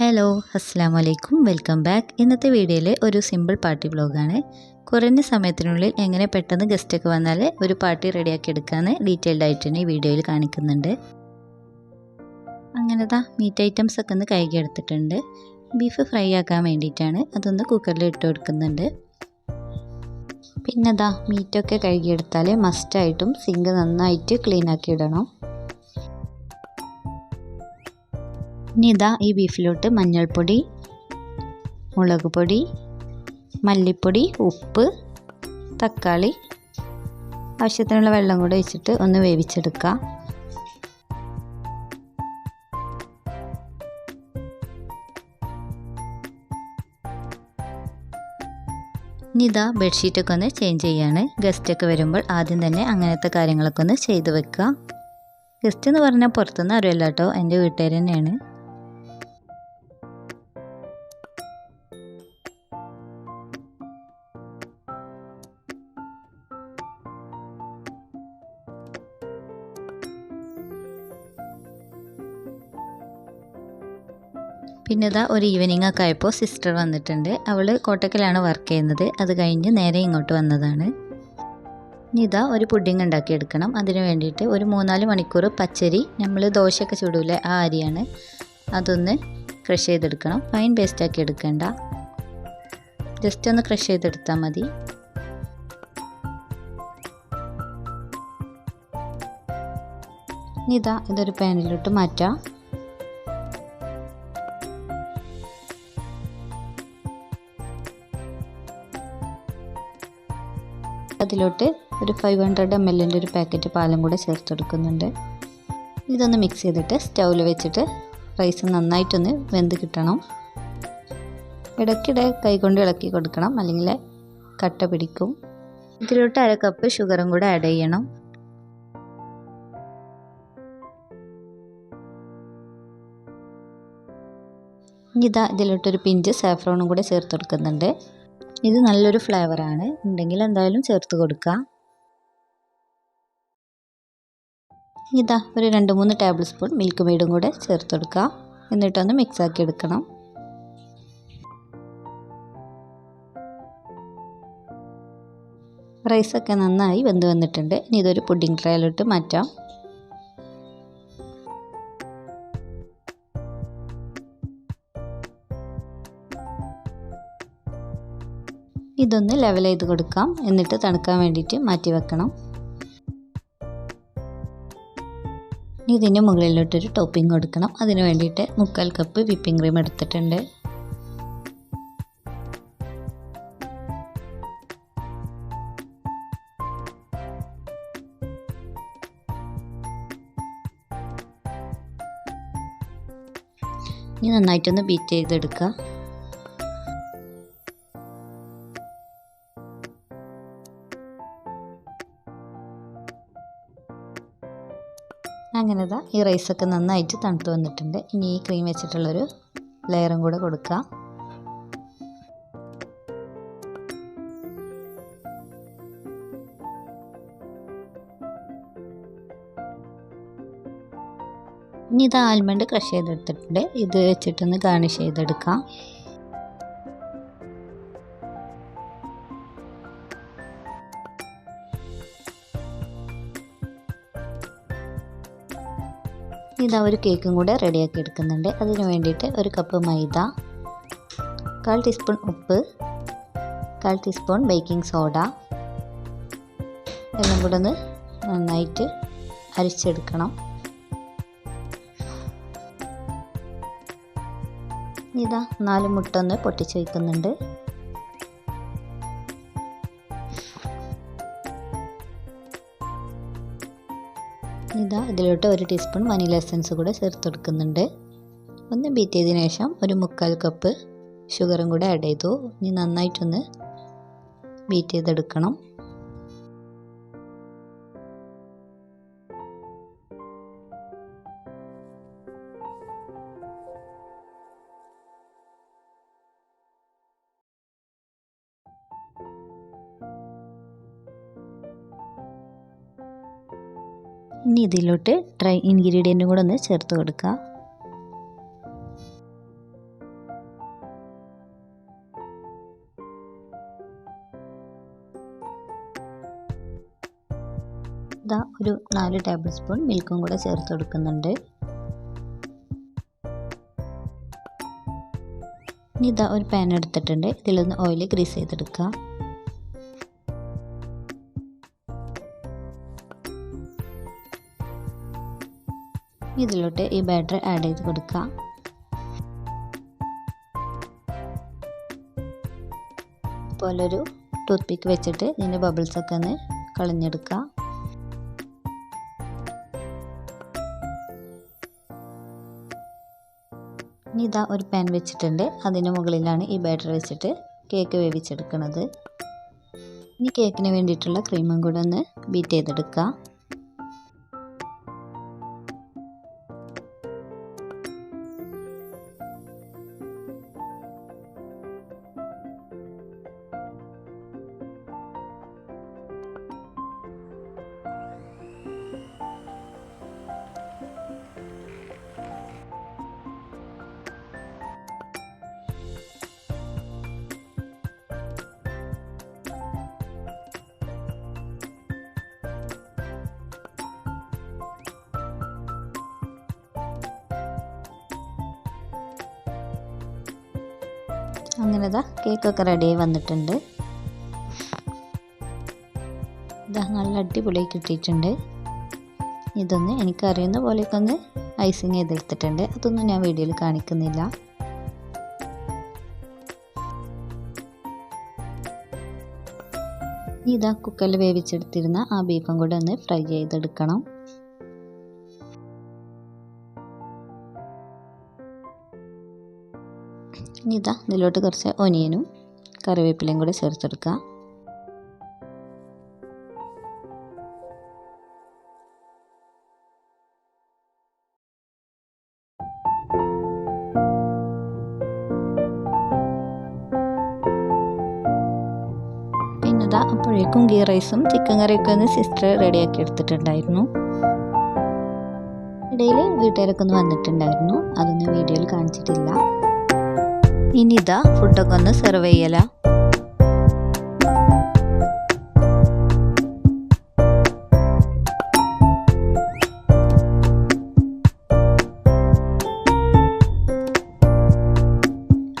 Hello അസ്സാം വലൈക്കും welcome back ഇന്നത്തെ വീഡിയോയിൽ ഒരു സിമ്പിൾ പാർട്ടി വ്ലോഗാണ് കുറഞ്ഞ സമയത്തിനുള്ളിൽ എങ്ങനെ പെട്ടെന്ന് ഗസ്റ്റൊക്കെ വന്നാൽ ഒരു പാർട്ടി റെഡിയാക്കി എടുക്കാമെന്ന് ഡീറ്റെയിൽഡ് ആയിട്ട് തന്നെ ഈ വീഡിയോയിൽ കാണിക്കുന്നുണ്ട്. അങ്ങനെ ദാ മീറ്റ് ഐറ്റംസ് ഒക്കെ ഒന്ന് കഴുകി എടുത്തിട്ടുണ്ട്. ബീഫ് ഫ്രൈ ആക്കാൻ വേണ്ടിയിട്ടാണ് അതൊന്ന് കുക്കറിൽ ഇട്ട് കൊടുക്കുന്നുണ്ട്. പിന്നെ ദാ മീറ്റൊക്കെ കഴുകിയെടുത്താൽ മസ്റ്റായിട്ടും സിങ്ക് നന്നായിട്ട് ക്ലീൻ ആക്കി ഇടണം. ഇനി ഇതാ ഈ ബീഫിലോട്ട് മഞ്ഞൾപ്പൊടി മുളക് പൊടി മല്ലിപ്പൊടി ഉപ്പ് തക്കാളി ആവശ്യത്തിനുള്ള വെള്ളം കൂടെ വെച്ചിട്ട് ഒന്ന് വേവിച്ചെടുക്കുക ഇനി ഇതാ ബെഡ്ഷീറ്റൊക്കെ ഒന്ന് ചേഞ്ച് ചെയ്യാണ്. ഗസ്റ്റൊക്കെ വരുമ്പോൾ ആദ്യം തന്നെ അങ്ങനത്തെ കാര്യങ്ങളൊക്കെ ഒന്ന് ചെയ്തു വെക്കുക. ഗസ്റ്റ് എന്ന് പറഞ്ഞാൽ പുറത്തുനിന്ന് അറിയില്ല കേട്ടോ എന്റെ വീട്ടുകാർ തന്നെയാണ്. പിന്നെ ഇതാ ഒരു ഈവനിങ് ഒക്കെ ആയപ്പോൾ സിസ്റ്റർ വന്നിട്ടുണ്ട്. അവൾ കോട്ടക്കലാണ് വർക്ക് ചെയ്യുന്നത്. അത് കഴിഞ്ഞ് നേരെ ഇങ്ങോട്ട് വന്നതാണ്. ഇനി ഇതാ ഒരു പുഡിങ് ഉണ്ടാക്കിയെടുക്കണം അതിന് വേണ്ടിയിട്ട് ഒരു മൂന്നാൽ മണിക്കൂർ പച്ചരി നമ്മൾ ദോശയൊക്കെ ചുടൂലേ ആ അരിയാണ്. അതൊന്ന് ക്രഷ് ചെയ്തെടുക്കണം. ഫൈൻ പേസ്റ്റ് ആക്കി എടുക്കേണ്ട. ജസ്റ്റ് ഒന്ന് ക്രഷ് ചെയ്തെടുത്താൽ മതി. ഇനി ഇതാ ഇതൊരു പാനിലോട്ട് മാറ്റാം. അതിലോട്ട് ഒരു ഫൈവ് ഹൺഡ്രഡ് എം എല്ലിന്റെ ഒരു പാക്കറ്റ് പാലും കൂടെ ചേർത്തെടുക്കുന്നുണ്ട്. ഇതൊന്ന് മിക്സ് ചെയ്തിട്ട് സ്റ്റൗവിൽ വെച്ചിട്ട് റൈസ് നന്നായിട്ടൊന്ന് വെന്ത് കിട്ടണം. ഇടയ്ക്കിടെ കൈകൊണ്ട് ഇളക്കി കൊടുക്കണം അല്ലെങ്കിൽ കട്ട പിടിക്കും. ഇതിലോട്ട് അര കപ്പ് ഷുഗറും കൂടെ ആഡ് ചെയ്യണം. ഇതാ ഇതിലോട്ടൊരു പിഞ്ച് സാഫ്രോണും കൂടെ ചേർത്ത് കൊടുക്കുന്നുണ്ട് ഇത് നല്ലൊരു ഫ്ലേവറാണ് ഉണ്ടെങ്കിൽ എന്തായാലും ചേർത്ത് കൊടുക്കുക ഇതാ ഒരു രണ്ട് മൂന്ന് ടേബിൾ സ്പൂൺ മിൽക്ക് മെയ്ഡും കൂടെ ചേർത്ത് കൊടുക്കുക എന്നിട്ടൊന്ന് മിക്സ് ആക്കി എടുക്കണം. റൈസൊക്കെ നന്നായി വെന്ത് വന്നിട്ടുണ്ട്. ഇനി ഇതൊരു പുഡിംഗ് ട്രയലിട്ട് മാറ്റാം. ഇതൊന്ന് ലെവൽ ചെയ്ത് കൊടുക്കാം. എന്നിട്ട് തണുക്കാൻ വേണ്ടിയിട്ട് മാറ്റി വെക്കണം. ഇനി ഇതിന്റെ മുകളിലോട്ടൊരു ടോപ്പിംഗ് കൊടുക്കണം. അതിന് വേണ്ടിയിട്ട് മുക്കാൽ കപ്പ് വിപ്പിംഗ് ക്രീം എടുത്തിട്ടുണ്ട്. ഇനി നന്നായിട്ടൊന്ന് ബീറ്റ് ചെയ്തെടുക്കുക അങ്ങനെ ഇതാ ഈ റൈസൊക്കെ നന്നായിട്ട് തണുത്ത് വന്നിട്ടുണ്ട്. ഇനി ഈ ക്രീം വെച്ചിട്ടുള്ളൊരു ലെയറും കൂടെ കൊടുക്കാം. ഇനി ഇത് ആൽമണ്ട് ക്രഷ് ചെയ്തെടുത്തിട്ടുണ്ട്. ഇത് വെച്ചിട്ടൊന്ന് ഗാർണിഷ് ചെയ്തെടുക്കാം. ഇതാ ഒരു കേക്കും കൂടെ റെഡിയാക്കി എടുക്കുന്നുണ്ട്. അതിന് വേണ്ടിയിട്ട് ഒരു കപ്പ് മൈദ കാൽ ടീസ്പൂൺ ഉപ്പ് കാൽ ടീസ്പൂൺ ബേക്കിംഗ് സോഡ എല്ലാം കൂടെ ഒന്ന് നന്നായിട്ട് അരിച്ചെടുക്കണം. ഇതാ നാല് മുട്ട ഒന്ന് പൊട്ടിച്ച് വയ്ക്കുന്നുണ്ട് ഇതാ ഇതിലോട്ട് ഒരു ടീസ്പൂൺ വനില എസൻസ് കൂടെ ചേർത്ത് കൊടുക്കുന്നുണ്ട് ഒന്ന് ബീറ്റ് ചെയ്തതിന് ശേഷം ഒരു മുക്കാൽ കപ്പ് ഷുഗറും കൂടെ ആഡ് ചെയ്തു. ഇനി നന്നായിട്ടൊന്ന് ബീറ്റ് ചെയ്തെടുക്കണം. ഇനി ഇതിലോട്ട് ഡ്രൈ ഇൻഗ്രീഡിയന്റും കൂടെ ഒന്ന് ചേർത്ത് കൊടുക്കുക. ഇതാ ഒരു നാല് ടേബിൾ സ്പൂൺ മിൽക്കും കൂടെ ചേർത്ത് കൊടുക്കുന്നുണ്ട്. ഇനി ഇതാ ഒരു പാൻ എടുത്തിട്ടുണ്ട്. ഇതിലൊന്ന് ഓയിൽ ഗ്രീസ് ചെയ്തെടുക്കുക. ഇതിലോട്ട് ഈ ബാറ്റർ ആഡ് ചെയ്ത് കൊടുക്കുക. പോലൊരു ടൂത്ത് പിക്ക് വെച്ചിട്ട് ഇതിന്റെ ബബിൾസൊക്കെ ഒന്ന് കളഞ്ഞെടുക്കുക. ഇനി ഇതാ ഒരു പാൻ വെച്ചിട്ടുണ്ട്. അതിന് മുകളിലാണ് ഈ ബാറ്റർ വെച്ചിട്ട് കേക്ക് വേവിച്ചെടുക്കുന്നത് ഇനി കേക്കിന് വേണ്ടിയിട്ടുള്ള ക്രീമും കൂടെ ഒന്ന് ബീറ്റ് ചെയ്തെടുക്കുക. അങ്ങനെ ഇതാ കേക്കൊക്കെ റെഡിയായി വന്നിട്ടുണ്ട്. ഇതാ നല്ല അടിപൊളിയായി കിട്ടിയിട്ടുണ്ട്. ഇതൊന്ന് എനിക്കറിയുന്ന പോലെയൊക്കെ ഒന്ന് ഐസിങ് ചെയ്തെടുത്തിട്ടുണ്ട്. അതൊന്നും ഞാൻ വീഡിയോയിൽ കാണിക്കുന്നില്ല. ഇതാ കുക്കറിൽ വേവിച്ചെടുത്തിരുന്ന ആ ബീഫും കൂടെ ഒന്ന് ഫ്രൈ ചെയ്തെടുക്കണം. ഇനി ഇതാ ഇതിലോട്ട് കുറച്ച് ഒനിയനും കറിവേപ്പിലയും കൂടെ ചേർത്തെടുക്കുക. അപ്പോഴേക്കും ഗീ റൈസും ചിക്കൻ കറിയൊക്കെ ഒന്ന് സിസ്റ്റർ റെഡിയാക്കി എടുത്തിട്ടുണ്ടായിരുന്നു. ഇടയിൽ വീട്ടുകാരൊക്കെ ഒന്ന് വന്നിട്ടുണ്ടായിരുന്നു. അതൊന്നും വീഡിയോയിൽ കാണിച്ചിട്ടില്ല. ഇനി ഇതാ ഫുഡൊക്കെ ഒന്ന് സെർവ് ചെയ്യല.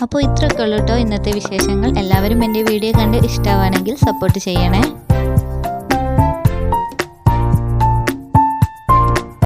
അപ്പോൾ ഇത്രയൊക്കെ ഉള്ളൂ കേട്ടോ ഇന്നത്തെ വിശേഷങ്ങൾ. എല്ലാവരും എന്റെ വീഡിയോ കണ്ട് ഇഷ്ടമാണെങ്കിൽ സപ്പോർട്ട് ചെയ്യണേ.